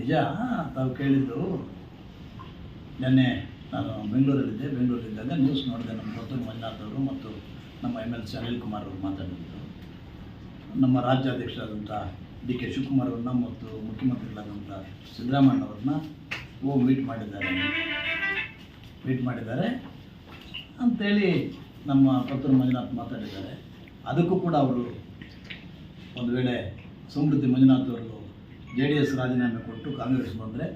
ನಿಜ? ತಾವು ಕೇಳಿದ್ದು ನಿನ್ನೆ ನಾನು ಬೆಂಗಳೂರಲ್ಲಿದ್ದೆ. ಬೆಂಗಳೂರಲ್ಲಿದ್ದಾಗ ನ್ಯೂಸ್ ನೋಡಿದೆ. ನಮ್ಮ ಪುತ್ತೂರು ಮಂಜುನಾಥ್ ಅವರು ಮತ್ತು ನಮ್ಮ M L C Anil Kumar ಅವರು ಮಾತಾಡಿದ್ರು. ನಮ್ಮ ರಾಜ್ಯಾಧ್ಯಕ್ಷರಾದಂಥ ಡಿ ಕೆ ಶಿವಕುಮಾರ್ ಅವ್ರನ್ನ ಮತ್ತು ಮುಖ್ಯಮಂತ್ರಿಗಳಾದಂಥ ಸಿದ್ದರಾಮಯ್ಯ ಅವ್ರನ್ನ ಓ ಮೀಟ್ ಮಾಡಿದ್ದಾರೆ. ಮೀಟ್ ಮಾಡಿದ್ದಾರೆ ಅಂಥೇಳಿ ನಮ್ಮ ಪುತ್ತೂರು ಮಂಜುನಾಥ್ ಮಾತಾಡಿದ್ದಾರೆ. ಅದಕ್ಕೂ ಕೂಡ ಅವರು ಒಂದು ವೇಳೆ ಸಮೃದ್ಧಿ ಮಂಜುನಾಥ್ ಅವರು ಜೆ ಡಿ ಎಸ್ ರಾಜೀನಾಮೆ ಕೊಟ್ಟು ಕಾಂಗ್ರೆಸ್ ಬಂದರೆ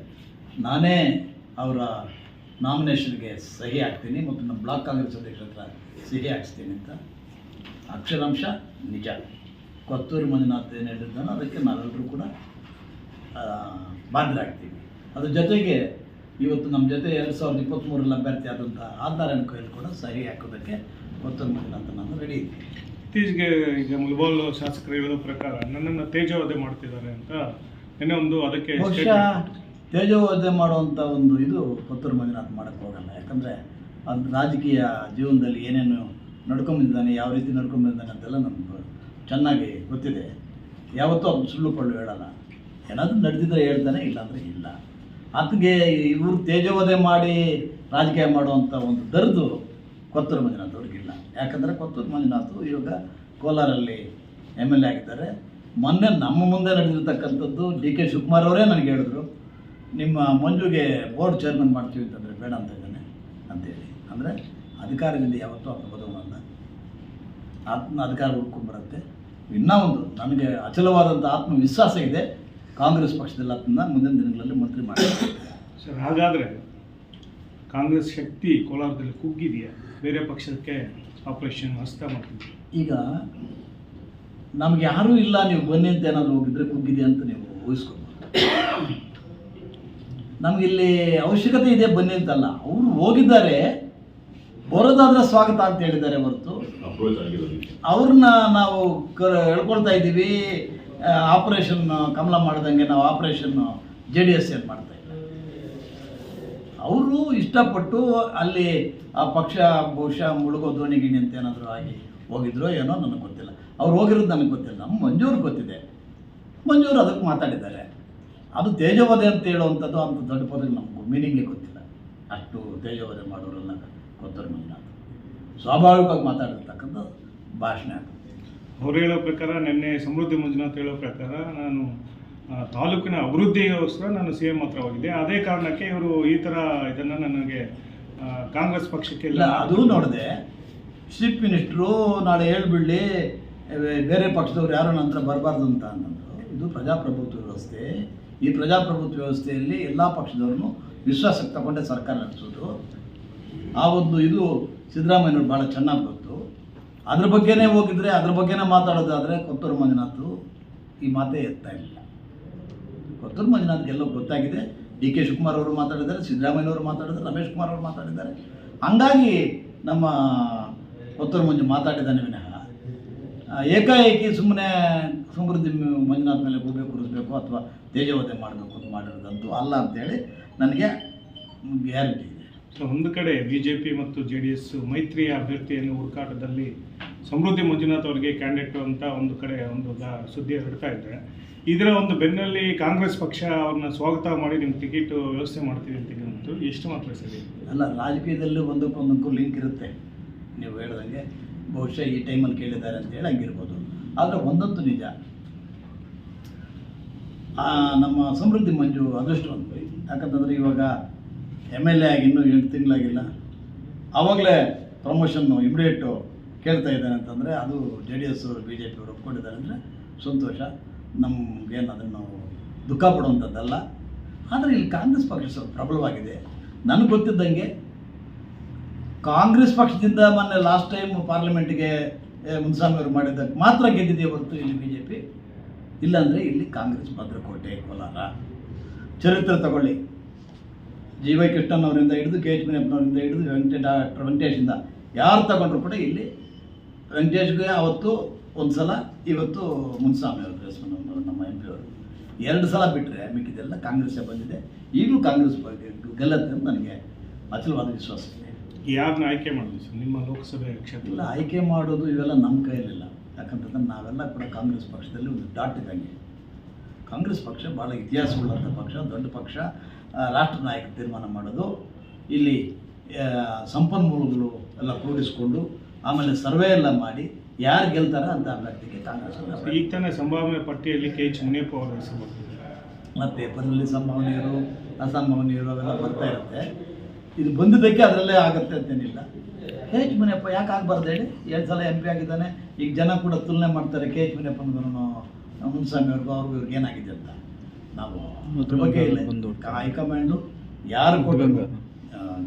ನಾನೇ ಅವರ ನಾಮಿನೇಷನ್ಗೆ ಸಹಿ ಹಾಕ್ತೀನಿ ಮತ್ತು ನಮ್ಮ ಬ್ಲಾಕ್ ಕಾಂಗ್ರೆಸ್ ಅಧ್ಯಕ್ಷರ ಹತ್ರ ಸಹಿ ಹಾಕ್ಸ್ತೀನಿ ಅಂತ. ಅಕ್ಷರಾಂಶ ನಿಜ. ಕೊತ್ತೂರು ಮಂಜುನಾಥ್ ಏನು ಹೇಳಿದ್ದಾನೋ ಅದಕ್ಕೆ ನಾವೆಲ್ಲರೂ ಕೂಡ ಬಾಧ್ಯರಾಗ್ತೀವಿ. ಅದ್ರ ಜೊತೆಗೆ ಇವತ್ತು ನಮ್ಮ ಜೊತೆ ಎರಡು ಸಾವಿರದ ಇಪ್ಪತ್ತ್ಮೂರಲ್ಲಿ ಅಭ್ಯರ್ಥಿ ಆದಂಥ ಆಧಾರನ ಕೈಯಲ್ಲಿ ಕೂಡ ಸಹಿ ಹಾಕೋದಕ್ಕೆ ಕೊತ್ತೂರು ಮಂಜುನಾಥ್ ನಾನು ರೆಡಿ ಇದ್ದೀನಿ. ಇತ್ತೀಚೆಗೆ ಈಗ ಮುಲ್ಬಾಲ್ ಶಾಸಕರು ಹೇಳೋ ಪ್ರಕಾರ ನನ್ನನ್ನು ತೇಜವಾದೆ ಮಾಡ್ತಿದ್ದಾರೆ ಅಂತ ಒಂದು ಅದಕ್ಕೆ ಬಹುಶಃ ತೇಜೋವಧೆ ಮಾಡುವಂಥ ಒಂದು ಇದು ಪುತ್ತೂರು ಮಂಜುನಾಥ್ ಮಾಡೋಕ್ಕೆ ಹೋಗಲ್ಲ. ಯಾಕಂದರೆ ಅದು ರಾಜಕೀಯ ಜೀವನದಲ್ಲಿ ಏನೇನು ನಡ್ಕೊಂಬಂದಿದ್ದಾನೆ ಯಾವ ರೀತಿ ನಡ್ಕೊಂಬಂದಿದ್ದಾನೆ ಅಂತೆಲ್ಲ ನಮ್ಗೆ ಚೆನ್ನಾಗಿ ಗೊತ್ತಿದೆ. ಯಾವತ್ತೂ ಅವ್ನು ಸುಳ್ಳು ಪಳ್ಳು ಹೇಳಲ್ಲ. ಏನಾದರೂ ನಡೆದಿದ್ರೆ ಹೇಳ್ತಾನೆ ಇಲ್ಲಾಂದರೆ ಇಲ್ಲ. ಅದಕ್ಕೆ ಇವರು ತೇಜೋವಧೆ ಮಾಡಿ ರಾಜಕೀಯ ಮಾಡುವಂಥ ಒಂದು ದರ್ದು ಕೊತ್ತೂರು ಮಂಜುನಾಥ್ ಅವ್ರಿಗಿಲ್ಲ. ಯಾಕಂದರೆ ಕೊತ್ತೂರು ಮಂಜುನಾಥ್ ಇವಾಗ ಕೋಲಾರಲ್ಲಿ ಎಂ ಎಲ್ ಎ ಆಗಿದ್ದಾರೆ. ಮೊನ್ನೆ ನಮ್ಮ ಮುಂದೆ ನಡೆದಿರ್ತಕ್ಕಂಥದ್ದು ಡಿ ಕೆ ಶಿವಕುಮಾರ್ ಅವರೇ ನನಗೆ ಹೇಳಿದ್ರು ನಿಮ್ಮ ಮಂಜುಗೆ ಬೋರ್ಡ್ ಚೇರ್ಮನ್ ಮಾಡ್ತೀವಿ ಅಂತಂದರೆ ಬೇಡ ಅಂತ ಇದ್ದಾನೆ ಅಂತೇಳಿ. ಅಂದರೆ ಅಧಿಕಾರದಿಂದ ಯಾವತ್ತೂ ಬದವಲ್ಲ ಆತ್ಮ ಅಧಿಕಾರ ಹುಡ್ಕೊಂಡ್ಬರುತ್ತೆ ಇನ್ನೂ ಒಂದು ನನಗೆ ಅಚಲವಾದಂಥ ಆತ್ಮವಿಶ್ವಾಸ ಇದೆ. ಕಾಂಗ್ರೆಸ್ ಪಕ್ಷದಲ್ಲಿ ಮುಂದಿನ ದಿನಗಳಲ್ಲಿ ಮಂತ್ರಿ ಮಾಡಿ ಸರ್ ಹಾಗಾದರೆ ಕಾಂಗ್ರೆಸ್ ಶಕ್ತಿ ಕೋಲಾರದಲ್ಲಿ ಕುಗ್ಗಿದೆಯಾ? ಬೇರೆ ಪಕ್ಷಕ್ಕೆ ಆಪರೇಷನ್ ಹಸ್ತ ಮಾಡ್ತೀವಿ ಈಗ ನಮ್ಗೆ ಯಾರೂ ಇಲ್ಲ ನೀವು ಬನ್ನಿ ಅಂತ ಏನಾದರೂ ಹೋಗಿದ್ರೆ ಕುಗ್ಗಿದೆ ಅಂತ ನೀವು ಊಹಿಸ್ಕೊಬೋದು. ನಮಗಿಲ್ಲಿ ಅವಶ್ಯಕತೆ ಇದೆ ಬನ್ನಿ ಅಂತಲ್ಲ. ಅವರು ಹೋಗಿದ್ದಾರೆ ಬರೋದಾದ್ರೆ ಸ್ವಾಗತ ಅಂತ ಹೇಳಿದ್ದಾರೆ ಹೊರತು. ಅವ್ರನ್ನ ನಾವು ಹೇಳ್ಕೊಳ್ತಾ ಇದ್ದೀವಿ. ಆಪರೇಷನ್ ಕಮಲ ಮಾಡ್ದಂಗೆ ನಾವು ಆಪರೇಷನ್ ಜೆ ಡಿ ಎಸ್ ಏನು ಮಾಡ್ತಾ ಇಲ್ಲ. ಅವರು ಇಷ್ಟಪಟ್ಟು ಅಲ್ಲಿ ಆ ಪಕ್ಷ ಬಹುಶಃ ಮುಳುಗೋ ದೋಣಿಗಿಣಿ ಗಿಣಿ ಅಂತ ಏನಾದರೂ ಆಗಿ ಹೋಗಿದ್ರೋ ಏನೋ ನನಗೆ ಗೊತ್ತಿಲ್ಲ. ಅವ್ರು ಹೋಗಿರೋದು ನನಗೆ ಗೊತ್ತಿಲ್ಲ. ನಮ್ಮ ಮಂಜೂರು ಗೊತ್ತಿದೆ. ಮಂಜೂರು ಅದಕ್ಕೆ ಮಾತಾಡಿದ್ದಾರೆ. ಅದು ತೇಜವಧೆ ಅಂತ ಹೇಳುವಂಥದ್ದು ಅಂತ ದೊಡ್ಡ ಪದಕ್ಕೆ ನಮಗೂ ಮೀನಿಂಗೇ ಗೊತ್ತಿಲ್ಲ. ಅಷ್ಟು ತೇಜವಧೆ ಮಾಡೋರೆಲ್ಲ ಗೊತ್ತರ ಮಂಜುನಾಥ್. ಸ್ವಾಭಾವಿಕವಾಗಿ ಮಾತಾಡಿರ್ತಕ್ಕಂಥ ಭಾಷಣ ಅದು. ಅವ್ರು ಹೇಳೋ ಪ್ರಕಾರ ನಿನ್ನೆ ಸಮೃದ್ಧಿ ಮಂಜುನಾಥ್ ಹೇಳೋ ಪ್ರಕಾರ ನಾನು ತಾಲೂಕಿನ ಅಭಿವೃದ್ಧಿಗೋಸ್ಕರ ನಾನು ಸಿ ಎಂ ಹತ್ರ ಹೋಗಿದ್ದೆ. ಅದೇ ಕಾರಣಕ್ಕೆ ಇವರು ಈ ಥರ ಇದನ್ನು ನನಗೆ ಕಾಂಗ್ರೆಸ್ ಪಕ್ಷಕ್ಕೆ ಇಲ್ಲ ಅದು ನೋಡಿದೆ. ಚೀಫ್ ಮಿನಿಸ್ಟ್ರು ನಾಳೆ ಹೇಳ್ಬಿಡ್ಲಿ ಬೇರೆ ಪಕ್ಷದವ್ರು ಯಾರು ನಂತರ ಬರಬಾರ್ದು ಅಂತ ಅನ್ನೋದು ಇದು ಪ್ರಜಾಪ್ರಭುತ್ವ ವ್ಯವಸ್ಥೆ. ಈ ಪ್ರಜಾಪ್ರಭುತ್ವ ವ್ಯವಸ್ಥೆಯಲ್ಲಿ ಎಲ್ಲ ಪಕ್ಷದವ್ರನ್ನು ವಿಶ್ವಾಸಕ್ಕೆ ತಗೊಂಡೆ ಸರ್ಕಾರ ನಡೆಸೋದು. ಆ ಒಂದು ಇದು ಸಿದ್ದರಾಮಯ್ಯನವ್ರು ಭಾಳ ಚೆನ್ನಾಗಿ ಗೊತ್ತು. ಅದ್ರ ಬಗ್ಗೆನೇ ಹೋಗಿದ್ರೆ, ಅದ್ರ ಬಗ್ಗೆನೇ ಮಾತಾಡೋದಾದರೆ ಕೊತ್ತೂರು ಮಂಜುನಾಥ್ ಈ ಮಾತೇ ಎತ್ತಾ ಇಲ್ಲ. ಕೊತ್ತೂರು ಮಂಜುನಾಥ್ಗೆಲ್ಲೋ ಗೊತ್ತಾಗಿದೆ. ಡಿ ಕೆ ಶಿವಕುಮಾರ್ ಅವರು ಮಾತಾಡಿದ್ದಾರೆ, ಸಿದ್ದರಾಮಯ್ಯನವರು ಮಾತಾಡಿದ್ದಾರೆ, ರಮೇಶ್ ಕುಮಾರ್ ಅವರು ಮಾತಾಡಿದ್ದಾರೆ. ಹಂಗಾಗಿ ನಮ್ಮ ಕೊತ್ತೂರು ಮಂಜು ಮಾತಾಡಿದ್ದಾನೆ ವಿನಃ. ಏಕಾಏಕಿ ಸುಮ್ಮನೆ ಸಮೃದ್ಧಿ ಮಂಜುನಾಥ ಮೇಲೆ ಗೂಬೆ ಕೂರಿಸ್ಬೇಕು ಅಥವಾ ತೇಜವತೆ ಮಾಡಬೇಕು ಅಂತ ಮಾಡಿರೋದಂತೂ ಅಲ್ಲ ಅಂತೇಳಿ ನನಗೆ ಗ್ಯಾರಂಟಿ ಇದೆ. ಸೊ ಒಂದು ಕಡೆ ಬಿ ಜೆ ಪಿ ಮತ್ತು ಜೆ ಡಿ ಎಸ್ ಮೈತ್ರಿಯ ಅಭ್ಯರ್ಥಿಯನ್ನು ಹುಡುಕಾಟದಲ್ಲಿ ಸಮೃದ್ಧಿ ಮಂಜುನಾಥ್ ಅವರಿಗೆ ಕ್ಯಾಂಡಿಡೇಟ್ ಅಂತ ಒಂದು ಕಡೆ ಒಂದು ಸುದ್ದಿ ಹರಡ್ತಾ ಇದೆ. ಇದರ ಒಂದು ಬೆನ್ನಲ್ಲಿ ಕಾಂಗ್ರೆಸ್ ಪಕ್ಷ ಅವ್ರನ್ನ ಸ್ವಾಗತ ಮಾಡಿ ನಿಮ್ಮ ಟಿಕೆಟ್ ವ್ಯವಸ್ಥೆ ಮಾಡ್ತೀವಿ ಅಂತ ಹೇಳಿದ್ದು ಎಷ್ಟು ಮಾತ್ರ ಸರಿ? ಅಲ್ಲ ರಾಜಕೀಯದಲ್ಲಿ ಒಂದಕ್ಕೊಂದಕ್ಕೂ ಲಿಂಕ್ ಇರುತ್ತೆ. ನೀವು ಹೇಳ್ದಂಗೆ ಬಹುಶಃ ಈ ಟೈಮಲ್ಲಿ ಕೇಳಿದ್ದಾರೆ ಅಂತ ಹೇಳಿ ಹಂಗಿರ್ಬೋದು. ಆದರೆ ಒಂದಂತೂ ನಿಜ. ನಮ್ಮ ಸಮೃದ್ಧಿ ಮಂಜು ಅದೃಷ್ಟವಂತ ಯಾಕಂತಂದರೆ ಇವಾಗ ಎಂ ಎಲ್ ಎ ಆಗಿ ಇನ್ನೂ ಎಂಟು ತಿಂಗಳಾಗಿಲ್ಲ. ಆವಾಗಲೇ ಪ್ರಮೋಷನ್ನು ಇಮಿಡಿಯೇಟು ಕೇಳ್ತಾ ಇದ್ದಾರೆ ಅಂತಂದರೆ ಅದು ಜೆ ಡಿ ಎಸ್ ಅವರು ಬಿ ಜೆ ಪಿಯವರು ಒಪ್ಕೊಂಡಿದ್ದಾರೆ ಅಂದರೆ ಸಂತೋಷ. ನಮಗೇನು ಅದನ್ನು ದುಃಖ ಪಡುವಂಥದ್ದಲ್ಲ ಆದರೆ ಇಲ್ಲಿ ಕಾಂಗ್ರೆಸ್ ಪಕ್ಷ ಸ್ವಲ್ಪ ಪ್ರಬಲವಾಗಿದೆ. ನನಗೆ ಗೊತ್ತಿದ್ದಂಗೆ ಕಾಂಗ್ರೆಸ್ ಪಕ್ಷದಿಂದ ಮೊನ್ನೆ ಲಾಸ್ಟ್ ಟೈಮ್ ಪಾರ್ಲಿಮೆಂಟ್ಗೆ ಮುನ್ಸಾಮಿ ಅವರು ಮಾಡಿದ್ದಕ್ಕೆ ಮಾತ್ರ ಗೆದ್ದಿದೆ ಹೊರತು ಇಲ್ಲಿ ಬಿ ಜೆ ಪಿ ಇಲ್ಲಾಂದರೆ ಇಲ್ಲಿ ಕಾಂಗ್ರೆಸ್ ಭದ್ರಕೋಟೆ, ಕೋಲಾರ. ಚರಿತ್ರೆ ತಗೊಳ್ಳಿ. ಜಿ ವೈ ಕೃಷ್ಣನ್ ಅವರಿಂದ ಹಿಡಿದು ಕೆ ಎಚ್ ಮುನಿಯಪ್ಪನವರಿಂದ ಹಿಡಿದು, ವೆಂಕಟೇ ಡಾಕ್ಟರ್ ವೆಂಕಟೇಶಿಂದ ಯಾರು ತಗೊಂಡ್ರು ಕೂಡ ಇಲ್ಲಿ ವೆಂಕಟೇಶ್ಗೆ ಅವತ್ತು ಒಂದು ಸಲ ಇವತ್ತು ಮುನ್ಸ್ವಾಮಿ ಅವರು ನಮ್ಮ ಎಂ ಪಿ ಅವರು. ಎರಡು ಸಲ ಬಿಟ್ಟರೆ ಮಿಕ್ಕಿದೆಲ್ಲ ಕಾಂಗ್ರೆಸ್ಸೇ ಬಂದಿದೆ. ಈಗಲೂ ಕಾಂಗ್ರೆಸ್ ಪಾರ್ಟಿ ಗೆಲ್ಲತ್ತೆ ಅಂತ ನನಗೆ ಅಚಲವಾದ ವಿಶ್ವಾಸ ಯಾರನ್ನ ಆಯ್ಕೆ ಮಾಡಿದ್ವಿ ಸರ್? ನಿಮ್ಮ ಲೋಕಸಭೆ ಇಲ್ಲ ಕ್ಷೇತ್ರ ಆಯ್ಕೆ ಮಾಡೋದು ಇವೆಲ್ಲ ನಮ್ಮ ಕೈಯಲ್ಲಿಲ್ಲ. ಯಾಕಂತಂದ್ರೆ ನಾವೆಲ್ಲ ಕೂಡ ಕಾಂಗ್ರೆಸ್ ಪಕ್ಷದಲ್ಲಿ ಒಂದು ಡಾಟ್ ಇದ್ದಂಗೆ. ಕಾಂಗ್ರೆಸ್ ಪಕ್ಷ ಭಾಳ ಇತಿಹಾಸವುಳ್ಳಂಥ ಪಕ್ಷ ದೊಡ್ಡ ಪಕ್ಷ. ರಾಷ್ಟ್ರ ನಾಯಕ ತೀರ್ಮಾನ ಮಾಡೋದು. ಇಲ್ಲಿ ಸಂಪನ್ಮೂಲಗಳು ಎಲ್ಲ ಕೂಡಿಸ್ಕೊಂಡು ಆಮೇಲೆ ಸರ್ವೆ ಎಲ್ಲ ಮಾಡಿ ಯಾರು ಗೆಲ್ತಾರ ಅಂತ ಅಭ್ಯರ್ಥಿಗೆ ಕಾಂಗ್ರೆಸ್ ಈಗ ತಾನೇ ಸಂಭಾವನೆ ಪಟ್ಟಿಯಲ್ಲಿ ಕೆ ಎಚ್ ಮುನಿಯಪ್ಪ ಅವರ ಹೆಸರು ಬರ್ತಿದ್ದಾರೆ ಮತ್ತು ಪೇಪರಲ್ಲಿ ಸಂಭಾವನೆಯರು ಅಸಂಭಾವನೆಯರು ಅವೆಲ್ಲ ಬರ್ತಾ ಇರುತ್ತೆ. ಇದು ಬಂದಿದ್ದಕ್ಕೆ ಅದರಲ್ಲೇ ಆಗುತ್ತೆ ಅಂತೇನಿಲ್ಲ. ಕೆ ಎಚ್ ಮುನಿಯಪ್ಪ ಯಾಕೆ ಆಗಬಾರ್ದು ಹೇಳಿ? ಎರಡು ಸಲ ಎಂ ಪಿ ಆಗಿದ್ದಾನೆ. ಈಗ ಜನ ಕೂಡ ತುಲನೆ ಮಾಡ್ತಾರೆ ಕೆ ಎಚ್ ಮುನಿಯಪ್ಪನಿಗೂ ಮುನ್ಸ್ವಾಮಿ ಅವ್ರಿಗೂ ಅವ್ರಿಗೂ ಇವ್ರಿಗೆ ಏನಾಗಿದೆ ಅಂತ. ನಾವು ಅದ್ರ ಬಗ್ಗೆ ಇಲ್ಲ. ಹೈಕಮಾಂಡು ಯಾರು ಕೊಟ್ಟರು?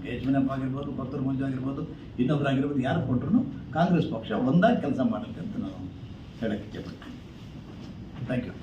ಕೆ ಎಚ್ ಮುನಿಯಪ್ಪ ಆಗಿರ್ಬೋದು ಕೊತ್ತೂರು ಮಂಜು ಆಗಿರ್ಬೋದು ಇನ್ನೊಬ್ರು ಆಗಿರ್ಬೋದು ಯಾರು ಕೊಟ್ಟರು ಕಾಂಗ್ರೆಸ್ ಪಕ್ಷ ಒಂದಾಗಿ ಕೆಲಸ ಮಾಡುತ್ತೆ ಅಂತ ನಾನು ಹೇಳಕ್ಕೆ ಇಚ್ಛೆಪಡ್ತೀನಿ ಥ್ಯಾಂಕ್ ಯು